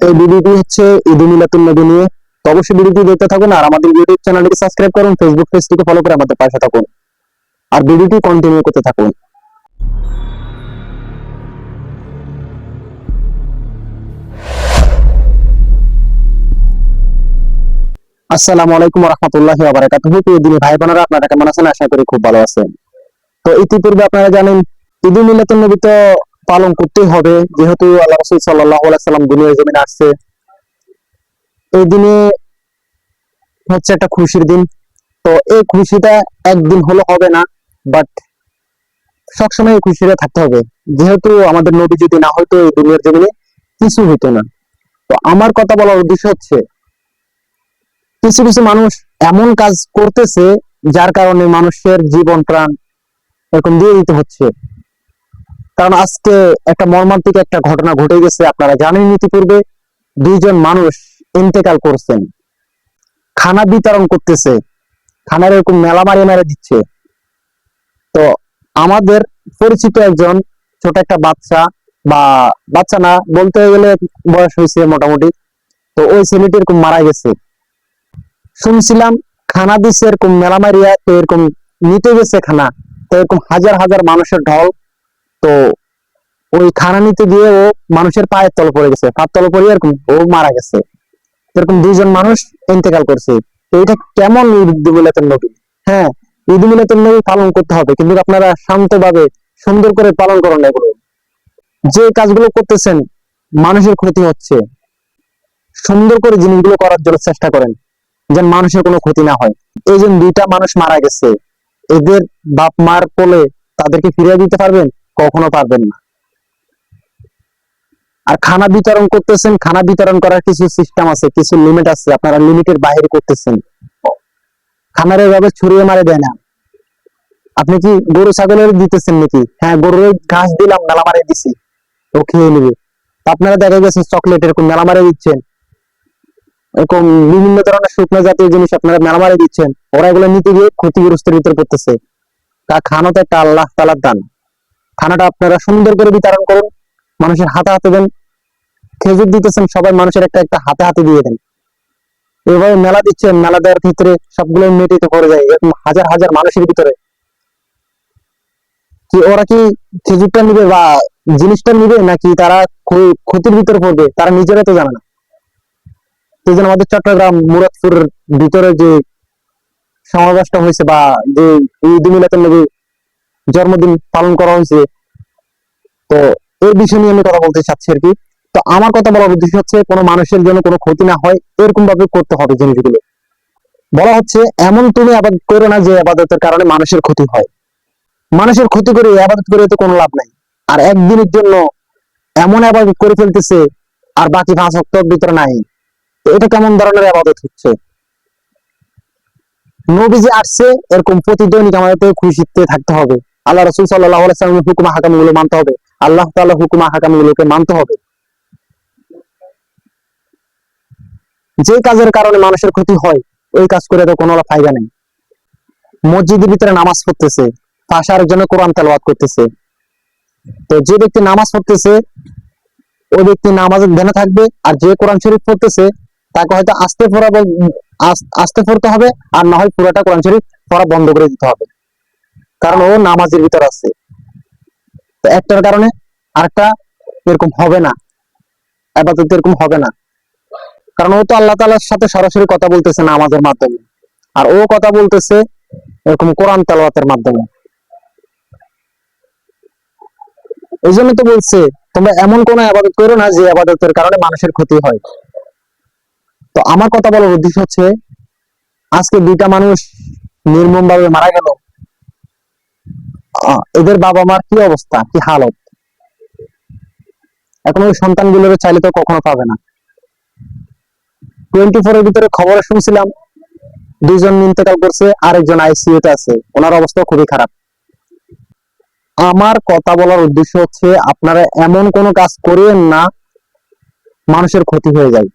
এই ভিডিওটি হচ্ছে ঈদ মিলাতুল নবী নিয়ে। তো অবশ্যই ভিডিওটি দেখতে থাকুন আর আমাদের ইউটিউব চ্যানেলটিকে সাবস্ক্রাইব করুন ফেসবুক পেজটিকে ফলো করে আমাদের পাশে থাকুন। আর ভিডিওটি কন্টিনিউ করতে থাকুন। আসসালামু আলাইকুম রহমতুল্লাহ বারাকাতুহু প্রিয় দিনী ভাই বোনেরা আপনারা কেমন আছেন? আশা করি খুব ভালো আছেন। তো ইতিপূর্বে আপনারা জানেন ঈদ মিলাতুল নবী তো পালন করতেই হবে। যেহেতু আল্লাহ রসুল সাল্লাহ সাল্লাম দুনিয়ার জমিনে আসছে। এই দিনে হচ্ছে একটা খুশির দিন। তো এই খুশিটা একদিন হলো হবে না বাট সবসময় এই খুশিটা থাকতে হবে। যেহেতু আমাদের নবী যদি না হয়তো এই দুনিয়ার জমিনে, কিছু হইতো না। তো আমার কথা বলার উদ্দেশ্য হচ্ছে, কিছু কিছু মানুষ এমন কাজ করতেছে যার কারণে মানুষের জীবন প্রাণ এরকম দিয়ে দিতে হচ্ছে। কারণ আজকে একটা মর্মান্তিক একটা ঘটনা ঘটে গেছে, আপনারা জানেন ইতিপূর্বে দুইজন মানুষ ইন্তেকাল করছেন। খানা বিতরণ করতেছে, খানার এরকম মেলা মারি মেরে দিচ্ছে। তো আমাদের পরিচিত একজন ছোট একটা বাচ্চা, বা বাচ্চা না, বলতে গেলে বয়স হয়েছে মোটামুটি, তো ওই ছেলেটি এরকম মারা গেছে। শুনছিলাম খানা দিচ্ছে এরকম মেলা মারিয়া, তো এরকম নিতে গেছে খানা, তো এরকম হাজার হাজার মানুষের ঢল তো ওই খানা নিতে গিয়ে ও মানুষের পায়ের তল পড়ে গেছে। পায়ের তল পড়ে এরকম ও মারা গেছে। এরকম দুইজন মানুষ ইন্তেকাল করছে। তো এটা কেমন ঈদ মিলাতুন নবী? হ্যাঁ ঈদ মিলাতুন নবী পালন করতে হবে। কিন্তু আপনারা শান্তভাবে, সুন্দর করে পালন করেন না এগুলো। যে কাজগুলো করতেছেন, মানুষের ক্ষতি হচ্ছে। সুন্দর করে জিনিসগুলো করার জন্য চেষ্টা করেন, যেন মানুষের কোনো ক্ষতি না হয়। এই যে দুইটা মানুষ মারা গেছে, এদের বাপ মার কোলে তাদেরকে ফিরিয়ে দিতে পারবেন? কখনো পারবেন না। আর খানা বিতরণ করতেছেন, খানা বিতরণ করার কিছু সিস্টেম আছে, কিছু লিমিট আছে, আপনারা লিমিটের বাইরে করতেছেন। খানার এভাবে ছড়িয়ে মারে দেয় না। আপনি কি গরু, ছাগলের দিতেছেন নাকি? হ্যাঁ গরুর ঘাস দিলাম মেলা মারে দিছি, ও খেয়ে নিবে। আপনারা দেখা গেছে চকলেট এরকম মেলা মারে দিচ্ছেন। এরকম বিভিন্ন ধরনের শুকনো জাতীয় জিনিস আপনারা মেলা মারে দিচ্ছেন। ওরা এগুলো নিতে গিয়ে ক্ষতিগ্রস্তের ভিতরে পড়তেছে। তা খানা তো একটা আল্লাহ তালার দান। খানাটা আপনারা সুন্দর করে বিতরণ করুন, মানুষের হাতে হাতে দেন, খেজুর দিতেছেন, সবাই মানুষের একটা একটা হাতে হাতে দিয়ে দেন। এভাবে মেলা দিচ্ছেন মেলা দেওয়ার ভিতরে সবগুলো মেটিতে পড়ে যায়, এরকম হাজার হাজার মানুষের ভিতরে। কি ওরা কি খেজুরটা নিবে বা জিনিসটা নিবে, নাকি তারা ক্ষ- ক্ষতির ভিতরে পড়বে? তারা নিজেরা তো জানে না। এই জন্য আমাদের চট্টগ্রাম মুরাদপুর ভিতরে যে সমাবেশটা হয়েছে বা যে ঈদ মিলাতুন নবী জন্মদিন পালন করা হয়েছে। তো এই বিষয় নিয়ে আমি কথা বলতে চাচ্ছি আর কি। তো আমার কথা বলার উদ্দেশ্য হচ্ছে, কোনো মানুষের জন্য কোনো ক্ষতি না হয় এরকম ভাবে করতে হবে জিনিসগুলো। বলা হচ্ছে, এমন তুমি আবাদ করো না যে আবাদতের কারণে মানুষের ক্ষতি হয়। মানুষের ক্ষতি করে আবাদত করে তো কোনো লাভ নাই। আর একদিনের জন্য এমন আবাদত করে ফেলতেছে, আর বাকি পাঁচ হপ্তাহ ভিতরে নাই। এটা কেমন ধরনের আবাদত হচ্ছে? নবীজি আসছে, এরকম প্রতিদৈনিক আমাদের খুশিতে থাকতে হবে। আল্লাহ রসুল সাল্লাহ সাল্লামের হুকুম হাকামগুলো মানতে হবে। আল্লাহ তাআলা হুকুম হাকাম গুলোকে মানতে হবে। যে কাজের কারণে মানুষের ক্ষতি হয়, ওই কাজ করে তো কোনো ফায়দা নেই। মসজিদের ভিতরে নামাজ পড়তেছে, পাশে আরেকজন কোরআন তেলাওয়াত করতেছে। তো যে ব্যক্তি নামাজ পড়তেছে, ওই ব্যক্তি নামাজের ধ্যানে থাকবে, আর যে কোরআন শরীফ পড়তেছে, তাকে হয়তো আস্তে পড়া আস্তে পড়তে হবে, আর না হয় পুরোটা কোরআন শরীফ পড়া বন্ধ করে দিতে হবে। কারণ ও নামাজের ভিতর আছে। তো একটার কারণে আরেকটা এরকম হবে না। আপাতত এরকম হবে না। কারণ ও তো আল্লাহ তাআলার সাথে সরাসরি কথা বলতেছে না আমাদের মাধ্যমে। আর ও কথা বলতেছে এরকম কোরআন তেলাওয়াতের মাধ্যমে। এই জন্য তো বলছে, তোমরা এমন কোন আবাদত করো না যে আবাদতের কারণে মানুষের ক্ষতি হয়। তো আমার কথা বলার উদ্দেশ্য হচ্ছে, আজকে দুইটা মানুষ নির্মম ভাবে মারা গেল। এদের বাবা মার কি অবস্থা? কি হালত? এখন ওই সন্তানগুলোর চাইলে তো কখনো পাবে না। টোয়েন্টি ফোর এর ভিতরে খবরে শুনছিলাম, দুইজন ইন্তেকাল করছে, আরেকজন আইসিইউ তে আছে। ওনার অবস্থা খুবই খারাপ। আমার কথা বলার উদ্দেশ্য হচ্ছে, আপনারা এমন কোনো কাজ করিয়েন না, মানুষের ক্ষতি হয়ে যায়।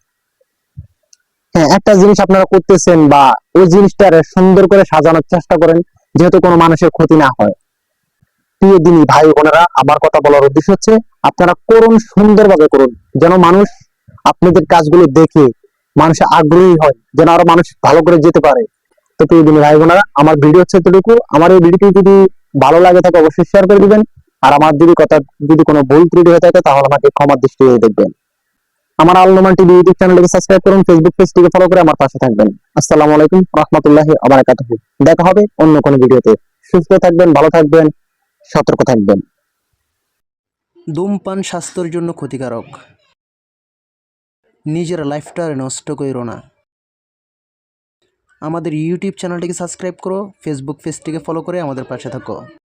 হ্যাঁ একটা জিনিস আপনারা করতেছেন বা ওই জিনিসটার সুন্দর করে সাজানোর চেষ্টা করেন, যেহেতু কোনো মানুষের ক্ষতি না হয়। প্রিয় দিনী ভাই বোনেরা, আমার কথা বলার উদ্দেশ্য হচ্ছে, আপনারা করুন, সুন্দরভাবে করুন, যেন মানুষ আপনাদের কাজগুলো দেখে, মানুষ আগ্রহী হয়, যেন আরও মানুষ ভালো করে যেতে পারে। তো প্রিয় দিনী ভাই বোনেরা, আমার ভিডিও হচ্ছে এতটুকু। আমার এই ভিডিওটি যদি ভালো লাগে থাকে, অবশ্যই শেয়ার করে দিবেন। আর আমার যদি কথা, যদি কোনো ভুল ত্রুটি হয়ে থাকে, তাহলে আমাকে ক্ষমার দৃষ্টিতে দেখবেন। আমার আলনুমান টিভি ইউটিউব চ্যানেলকে সাবস্ক্রাইব করুন ফেসবুক পেজটিকে ফলো করে আমার পাশে থাকবেন। আসসালামু আলাইকুম, রহমতুল্লাহি আবারাকাতুহু দেখা হবে অন্য কোনো ভিডিওতে। সুস্থ থাকবেন, ভালো থাকবেন। সতর্ক থাকবেন। ধূমপান স্বাস্থ্যের জন্য ক্ষতিকারক। নিজের লাইফটা নষ্ট করো না। আমাদের ইউটিউব চ্যানেলটিকে সাবস্ক্রাইব করো ফেসবুক পেজটিকে ফলো করে আমাদের পাশে থাকো।